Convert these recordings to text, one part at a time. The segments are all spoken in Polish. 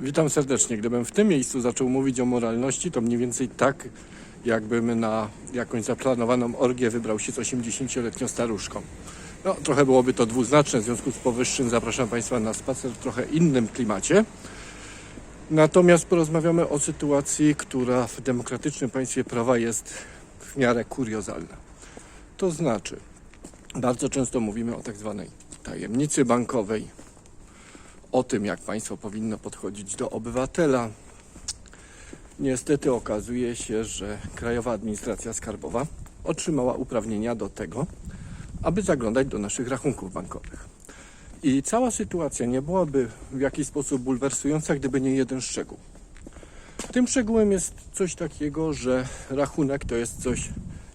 Witam serdecznie. Gdybym w tym miejscu zaczął mówić o moralności, to mniej więcej tak, jakbym na jakąś zaplanowaną orgię wybrał się z 80-letnią staruszką. No, trochę byłoby to dwuznaczne, w związku z powyższym zapraszam Państwa na spacer w trochę innym klimacie. Natomiast porozmawiamy o sytuacji, która w demokratycznym państwie prawa jest w miarę kuriozalna. To znaczy, bardzo często mówimy o tak zwanej tajemnicy bankowej, o tym, jak państwo powinno podchodzić do obywatela. Niestety okazuje się, że Krajowa Administracja Skarbowa otrzymała uprawnienia do tego, aby zaglądać do naszych rachunków bankowych. I cała sytuacja nie byłaby w jakiś sposób bulwersująca, gdyby nie jeden szczegół. Tym szczegółem jest coś takiego, że rachunek to jest coś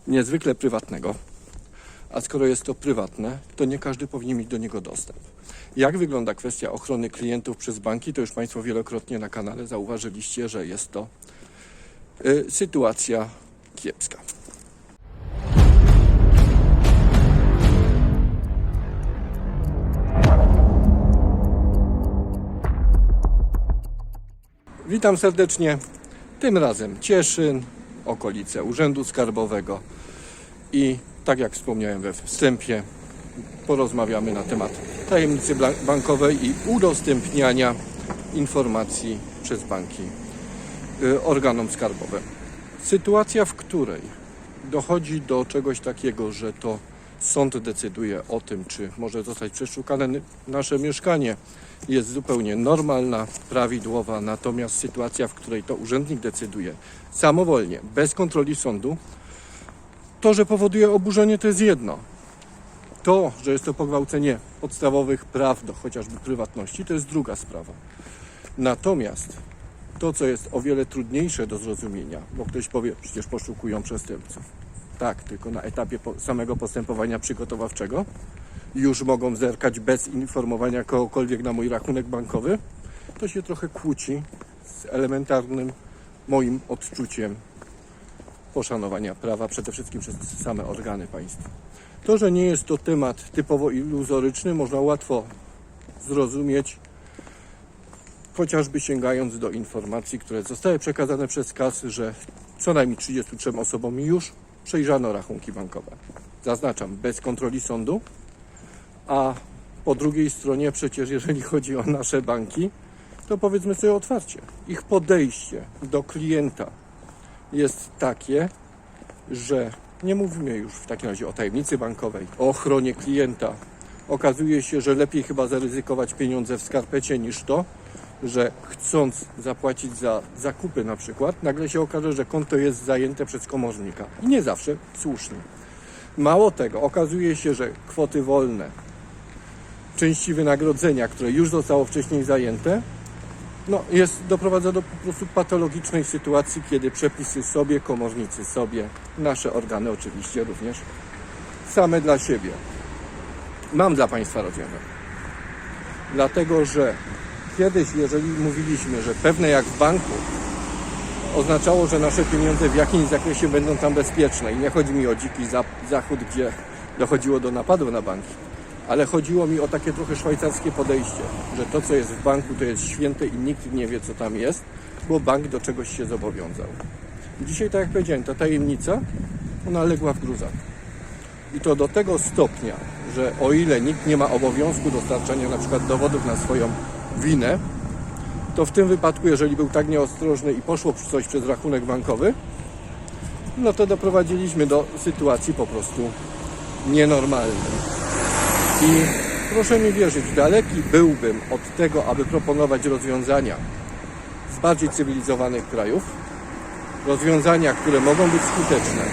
niezwykle prywatnego, a skoro jest to prywatne, to nie każdy powinien mieć do niego dostęp. Jak wygląda kwestia ochrony klientów przez banki, to już Państwo wielokrotnie na kanale zauważyliście, że jest to y, sytuacja kiepska. Witam serdecznie. Tym razem Cieszyn, okolice Urzędu Skarbowego i tak jak wspomniałem we wstępie, porozmawiamy na temat tajemnicy bankowej i udostępniania informacji przez banki y, organom skarbowym. Sytuacja, w której dochodzi do czegoś takiego, że to sąd decyduje o tym, czy może zostać przeszukane nasze mieszkanie, jest zupełnie normalna, prawidłowa, natomiast sytuacja, w której to urzędnik decyduje samowolnie, bez kontroli sądu, to, że powoduje oburzenie, to jest jedno. To, że jest to pogwałcenie podstawowych praw do chociażby prywatności, to jest druga sprawa. Natomiast to, co jest o wiele trudniejsze do zrozumienia, bo ktoś powie, przecież poszukują przestępców. Tak, tylko na etapie samego postępowania przygotowawczego już mogą zerkać bez informowania kogokolwiek na mój rachunek bankowy. To się trochę kłóci z elementarnym moim odczuciem poszanowania prawa, przede wszystkim przez same organy państwa. To, że nie jest to temat typowo iluzoryczny, można łatwo zrozumieć, chociażby sięgając do informacji, które zostały przekazane przez KAS, że co najmniej 33 osobom już przejrzano rachunki bankowe. Zaznaczam, bez kontroli sądu, a po drugiej stronie przecież jeżeli chodzi o nasze banki, to powiedzmy sobie otwarcie, ich podejście do klienta jest takie, że nie mówimy już w takim razie o tajemnicy bankowej, o ochronie klienta. Okazuje się, że lepiej chyba zaryzykować pieniądze w skarpecie niż to, że chcąc zapłacić za zakupy na przykład, nagle się okaże, że konto jest zajęte przez komornika. I nie zawsze słusznie. Mało tego, okazuje się, że kwoty wolne, części wynagrodzenia, które już zostało wcześniej zajęte, no, jest, doprowadza do po prostu patologicznej sytuacji, kiedy przepisy sobie, komornicy sobie, nasze organy oczywiście również, same dla siebie. Mam dla Państwa rozwiązanie. Dlatego, że kiedyś, jeżeli mówiliśmy, że pewne jak w banku, oznaczało, że nasze pieniądze w jakimś zakresie będą tam bezpieczne. I nie chodzi mi o dziki za- zachód, gdzie dochodziło do napadu na banki, ale chodziło mi o takie trochę szwajcarskie podejście, że to, co jest w banku, to jest święte i nikt nie wie, co tam jest, bo bank do czegoś się zobowiązał. Dzisiaj, tak jak powiedziałem, ta tajemnica, ona legła w gruzach. I to do tego stopnia, że o ile nikt nie ma obowiązku dostarczania na przykład dowodów na swoją winę, to w tym wypadku, jeżeli był tak nieostrożny i poszło coś przez rachunek bankowy, no to doprowadziliśmy do sytuacji po prostu nienormalnej. I proszę mi wierzyć, daleki byłbym od tego, aby proponować rozwiązania z bardziej cywilizowanych krajów, rozwiązania, które mogą być skuteczne,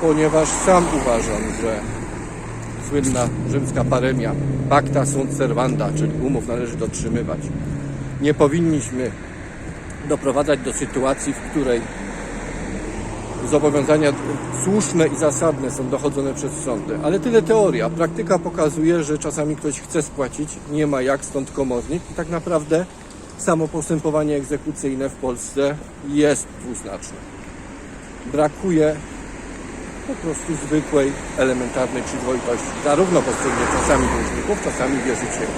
ponieważ sam uważam, że słynna rzymska paremia, pacta sunt servanda, czyli umów należy dotrzymywać. Nie powinniśmy doprowadzać do sytuacji, w której zobowiązania słuszne i zasadne są dochodzone przez sądy. Ale tyle teoria. Praktyka pokazuje, że czasami ktoś chce spłacić, nie ma jak, stąd komornik i tak naprawdę samo postępowanie egzekucyjne w Polsce jest dwuznaczne. Brakuje po prostu zwykłej, elementarnej przyzwoitości, zarówno po stronie czasami dłużników, czasami wierzycieli.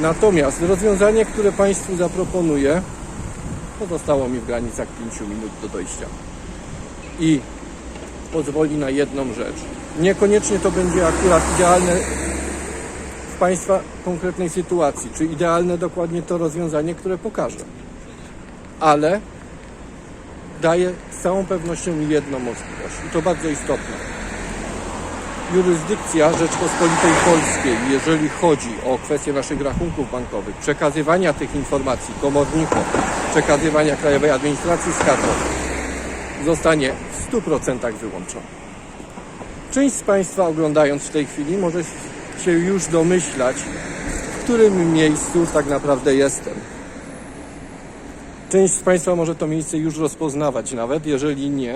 Natomiast rozwiązanie, które Państwu zaproponuję, pozostało mi w granicach 5 minut do dojścia. I pozwoli na jedną rzecz. Niekoniecznie to będzie akurat idealne w Państwa konkretnej sytuacji, czy idealne dokładnie to rozwiązanie, które pokażę. Ale daje z całą pewnością jedną możliwość i to bardzo istotne. Jurysdykcja Rzeczpospolitej Polskiej, jeżeli chodzi o kwestie naszych rachunków bankowych, przekazywania tych informacji komornikom, przekazywania Krajowej Administracji Skarbowej, zostanie w 100% wyłączona. Część z Państwa oglądając w tej chwili może się już domyślać, w którym miejscu tak naprawdę jestem. Część z Państwa może to miejsce już rozpoznawać nawet, jeżeli nie,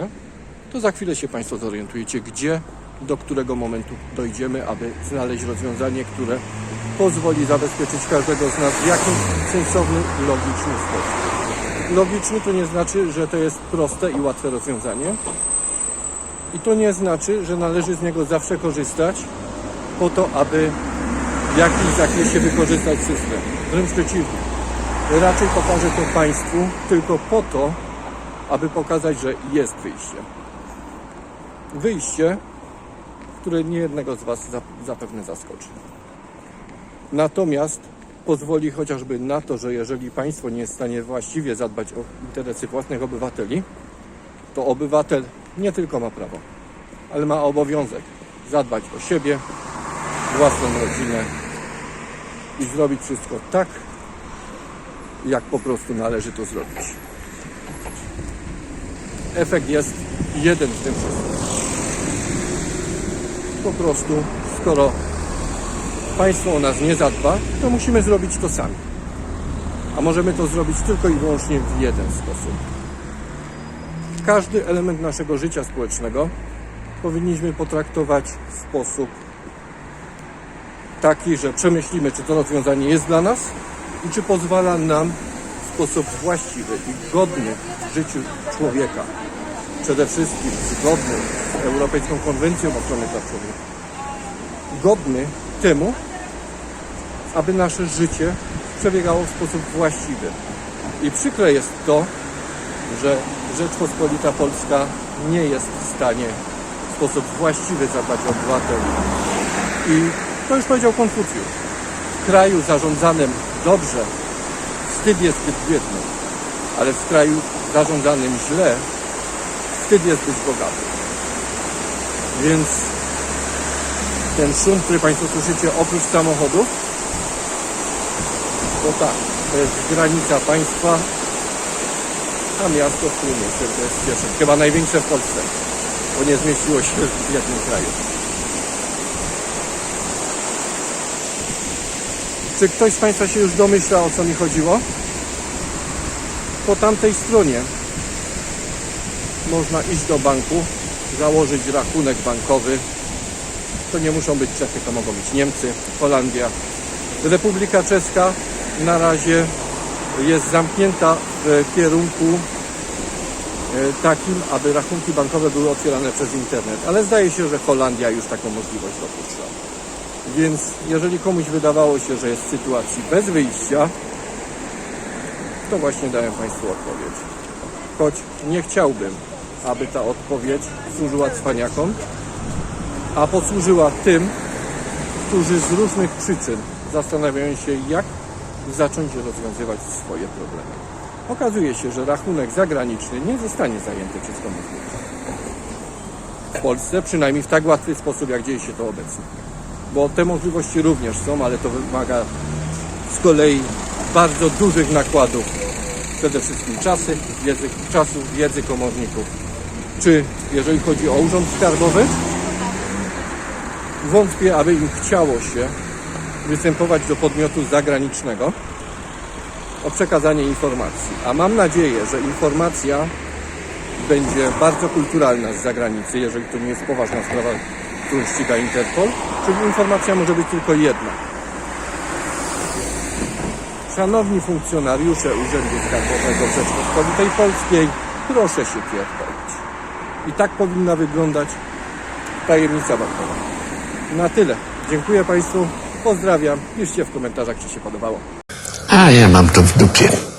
to za chwilę się Państwo zorientujecie, gdzie, do którego momentu dojdziemy, aby znaleźć rozwiązanie, które pozwoli zabezpieczyć każdego z nas w jakimś sensowny, logiczny sposób. Logiczny to nie znaczy, że to jest proste i łatwe rozwiązanie. I to nie znaczy, że należy z niego zawsze korzystać po to, aby w jakimś zakresie wykorzystać system. Wręcz przeciwnie. Raczej pokażę to Państwu tylko po to, aby pokazać, że jest wyjście. Wyjście, które nie jednego z Was zap- zapewne zaskoczy. Natomiast pozwoli chociażby na to, że jeżeli państwo nie jest w stanie właściwie zadbać o interesy własnych obywateli, to obywatel nie tylko ma prawo, ale ma obowiązek zadbać o siebie, własną rodzinę i zrobić wszystko tak, jak po prostu należy to zrobić. Efekt jest jeden w tym wszystkim. Po prostu, skoro państwo o nas nie zadba, to musimy zrobić to sami. A możemy to zrobić tylko i wyłącznie w jeden sposób. Każdy element naszego życia społecznego powinniśmy potraktować w sposób taki, że przemyślimy, czy to rozwiązanie jest dla nas i czy pozwala nam w sposób właściwy i godny życiu człowieka. Przede wszystkim zgodny z Europejską Konwencją Ochrony Praw Człowieka. Godny temu, aby nasze życie przebiegało w sposób właściwy. I przykre jest to, że Rzeczpospolita Polska nie jest w stanie w sposób właściwy zadbać o obywateli. I to już powiedział Konfucjusz. W kraju zarządzanym dobrze wstyd jest być biednym, ale w kraju zarządzanym źle wstyd jest być bogatym. Więc ten szum, który Państwo słyszycie oprócz samochodów, to tak, to jest granica państwa, a miasto, w jestem, to jest Cieszyn. Chyba największe w Polsce, bo nie zmieściło się w jednym kraju. Czy ktoś z Państwa się już domyśla, o co mi chodziło? Po tamtej stronie można iść do banku, założyć rachunek bankowy. To nie muszą być Czechy, to mogą być Niemcy, Holandia. Republika Czeska na razie jest zamknięta w kierunku e, takim, aby rachunki bankowe były otwierane przez internet. Ale zdaje się, że Holandia już taką możliwość dopuszcza. Więc jeżeli komuś wydawało się, że jest w sytuacji bez wyjścia, to właśnie dałem Państwu odpowiedź. Choć nie chciałbym, aby ta odpowiedź służyła cwaniakom, a posłużyła tym, którzy z różnych przyczyn zastanawiają się, jak zacząć rozwiązywać swoje problemy. Okazuje się, że rachunek zagraniczny nie zostanie zajęty przez komornika. W Polsce przynajmniej w tak łatwy sposób, jak dzieje się to obecnie. Bo te możliwości również są, ale to wymaga z kolei bardzo dużych nakładów. Przede wszystkim czasy, wiedzy, czasu, wiedzy komorników. Czy jeżeli chodzi o urząd skarbowy, wątpię, aby im chciało się występować do podmiotu zagranicznego o przekazanie informacji. A mam nadzieję, że informacja będzie bardzo kulturalna z zagranicy, jeżeli to nie jest poważna sprawa, którą ściga Interpol, czyli informacja może być tylko jedna. Szanowni funkcjonariusze Urzędu Skarbowego Rzeczpospolitej Polskiej, proszę się pierdolić. I tak powinna wyglądać tajemnica bankowa. Na tyle. Dziękuję Państwu Pozdrawiam, piszcie w komentarzach, czy się podobało. A ja mam to w dupie.